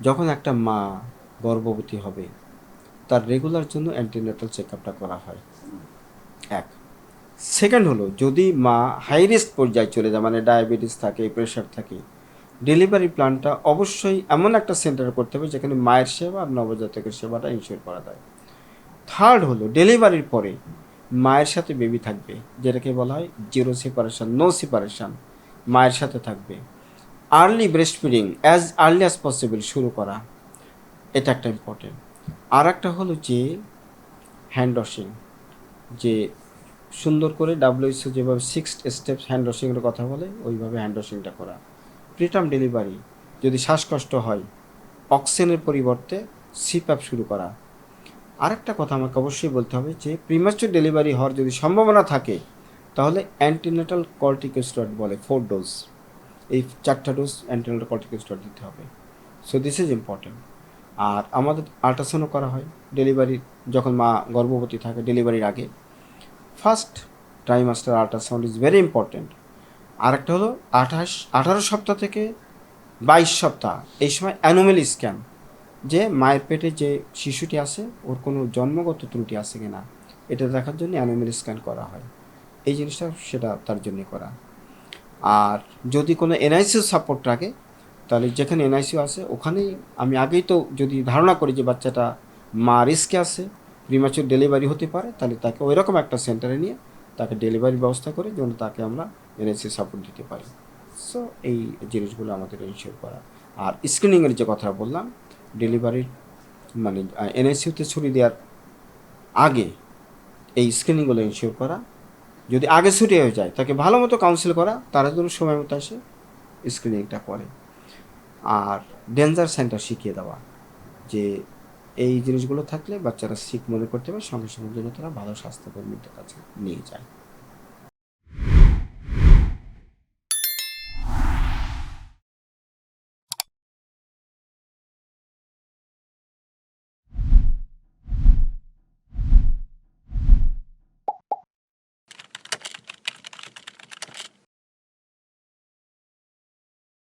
যখন একটা মা গর্ভবতী হবে, তার রেগুলার জন্য অ্যান্টিনেটাল চেক আপটা করা হয়। এক। সেকেন্ড হলো, যদি মা হাই রিস্ক পর্যায়ে চলে যায় মানে ডায়াবেটিস থাকে প্রেশার থাকে ডেলিভারি প্ল্যানটা অবশ্যই এমন একটা সেন্টার করতে হবে, যেখানে মায়ের সেবা আর নবজাতকের সেবাটা ইনশিওর করা যায়। থার্ড হলো ডেলিভারির পরে মায়ের সাথে বেবি থাকবে, যেটাকে বলা হয় জিরো সেপারেশন নো সেপারেশন মায়ের সাথে থাকবে। Early breast feeding as early as possible শুরু করা। এটা একটা ইম্পর্টেন্ট আর একটা হলো যে হ্যান্ড ওয়াশিং যে সুন্দর করে ডাব্লিউএসও যেভাবে সিক্স স্টেপস হ্যান্ড ওয়াশিংয়ের কথা বলে, ওইভাবে হ্যান্ড ওয়াশিংটা করা। প্রিটার্ম ডেলিভারি যদি শ্বাসকষ্ট হয় অক্সিজেনের পরিবর্তে সিপ্যাপ শুরু করা। আরেকটা কথা আমাকে অবশ্যই বলতে হবে যে প্রিমাচুর ডেলিভারি হওয়ার যদি সম্ভাবনা থাকে, তাহলে অ্যান্টিনেটাল কর্টিকোস্টেরয়েড বলে ফোর ডোজ এই চারটা ডোজ অ্যান্টিনেটাল কর্টিকোস্টেরয়েড দিতে হবে। সো দিস ইজ ইম্পর্টেন্ট আর আমাদের আল্ট্রাসাউন্ডও করা হয় ডেলিভারি যখন মা গর্ভবতী থাকে ডেলিভারির আগে। First trimester ultrasound is very important আরেকটা হলো আঠাশ, আঠারো সপ্তাহ থেকে বাইশ সপ্তাহ। এই সময় অ্যানোমেলি স্ক্যান যে মায়ের পেটে যে শিশুটি আছে, ওর কোনো জন্মগত ত্রুটি আছে কিনা, এটা দেখার জন্য অ্যানোমেলি স্ক্যান করা হয়। এই জিনিসটা সেটা তার জন্য করা। আর যদি কোনো এনআইসিউ সাপোর্ট রাখে, তাহলে যেখানে এনআইসিউ আছে, ওখানেই আমি আগেই তো যদি ধারণা করি যে বাচ্চাটা মা রিস্কে আছে প্রিমাচুর ডেলিভারি হতে পারে, তাহলে তাকে ওই রকম একটা সেন্টারে নিয়ে তাকে ডেলিভারির ব্যবস্থা করে যেন তাকে আমরা এনআইসিউ সাপোর্ট দিতে পারি। সো এই জিনিসগুলো আমাদের ইনশিওর করা। আর স্ক্রিনিংয়ের যে কথা বললাম ডেলিভারির মানে এনআইসিউতে ছুরি দেওয়ার আগে এই স্ক্রিনিংগুলো ইনশিওর করা। যদি আগে ছুটি হয়ে যায়, তাকে ভালো মতো কাউন্সিল করা, তারা যেন সময় মতো আসে স্ক্রিনিংটা করে। আর ডেঞ্জার সেন্টার শিখিয়ে দেওয়া, যে এই জিনিসগুলো থাকলে বাচ্চারা শিখ মনে করতে পারে, সঙ্গে সঙ্গে যেন তারা ভালো স্বাস্থ্যকর্মীদের কাছে নিয়ে যায়।